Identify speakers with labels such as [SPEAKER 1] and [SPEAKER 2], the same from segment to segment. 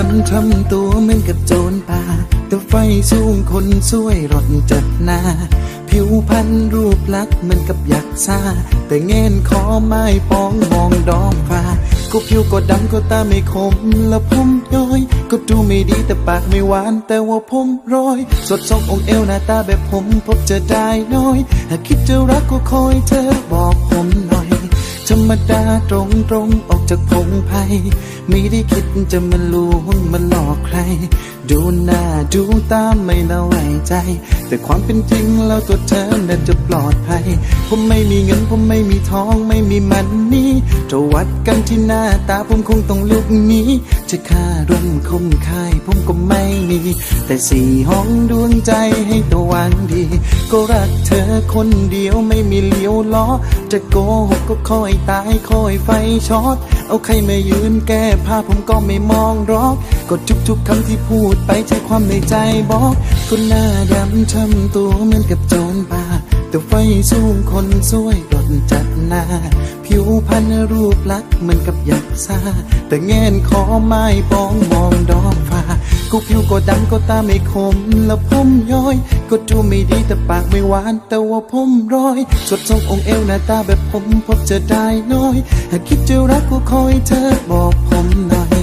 [SPEAKER 1] ดำทำตัวเหมือนกับโจรป่าแต่ไฟสูงคนสวยรถจัดหน้า ผิวพรรณรูปลักษณ์เหมือนกับยักษ์ซาแต่เงินคอไม้ปองมองดอกฟ้าก็ผิวก็ดำก็ตาไม่คมและผมย้อย ก็ดูไม่ดีแต่ปากไม่หวาน แต่ว่าผมร้อย สดทรงองเอวหน้าตาแบบผมพบจอได้น้อยถ้าคิดจะรักก็คอยเธอบอกผมหน่อย มดาตรงตรงๆออกจากพงไพ่ไม่ได้คิดจะมาลวงมาหลอกใคร ดูหน้าดูตาไม่ละไว้ใจ แต่ความเป็นจริงแล้วตัวเธอน่าจะปลอดภัย ผมไม่มีเงินผมไม่มีทองไม่มีมันนี่จะวัดกันที่หน้าตาผมคงต้องลุกหนี้จะค่าร่วมคมคายผมก็ไม่มี แต่สี่ห้องดวงใจให้ตัววันดี ก็รักเธอคนเดียวไม่มีเลี้ยวล้อ จะโกหกก็คอยตายคอยไฟช็อต เอาใครมายืนแก้ผ้าผมก็ไม่มองรอกก็ทุกๆคำที่พูดไปใช่ความในใจบอก ก็หน้าดำทำตัวเหมือนกับโจรป่า แต่ไฟสูงคนสวยรถจัดหน้า ผิวพรรณรูปลักษณ์เหมือนกับหยักษ์ซาแต่แงนคอไม้ปองมองดอกฟ้าก็ผิวก็ดำก็ตาไม่คม แล้วผมย้อย ก็ดูไม่ดีแต่ปากไม่หวาน แต่ว่าผมร้อย สดทรงองค์เอวหน้าตาแบบผมพบจอได้น้อย หากคิดจะรักก็คอยเธอบอกผมหน่อย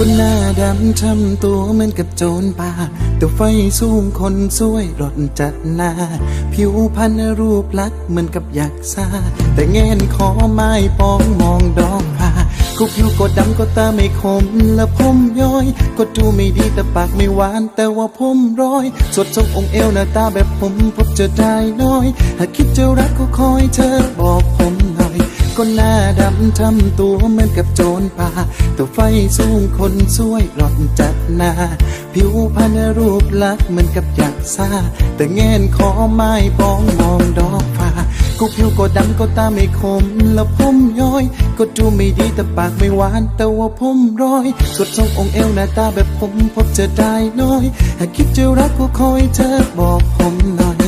[SPEAKER 1] คนหน้าดำทำตัวเหมือนกับโจรป่าแต่ไฟสูงคนสวยรถจัดหน้า ผิวพรรณรูปลักษ์เหมือนกับยักษ์ซาแต่เงินคอไม้ปองมองดอกผ้าก็ผิวก็ดำก็ตาไม่คมและผมย้อย ก็ดูไม่ดีแต่ปากไม่หวาน แต่ว่าผมร้อย สดทรงองค์เอวหน้าตาแบบผมพบเจอได้น้อย หากคิดจะรักก็คอยเธอ นหน้าดำทำตัวเหมือนกับโจรป่าแต่ไฟสูงคนสวยรถจัดหน้าผิวพรรณรูปลักษณ์เหมือนกับยักษ์ซาแต่เงินคอไม้ปองมองดอกฟ้าก็ผิวก็ดำก็ตาไม่คม แล้วผมย้อย ก็ดูไม่ดีแต่ปากไม่หวาน แต่ว่าผมร้อยสดทรงองค์เอวหน้าตาแบบผมพบเจอได้น้อย หากคิดจะรักก็คอยเธอบอกผมหน่อย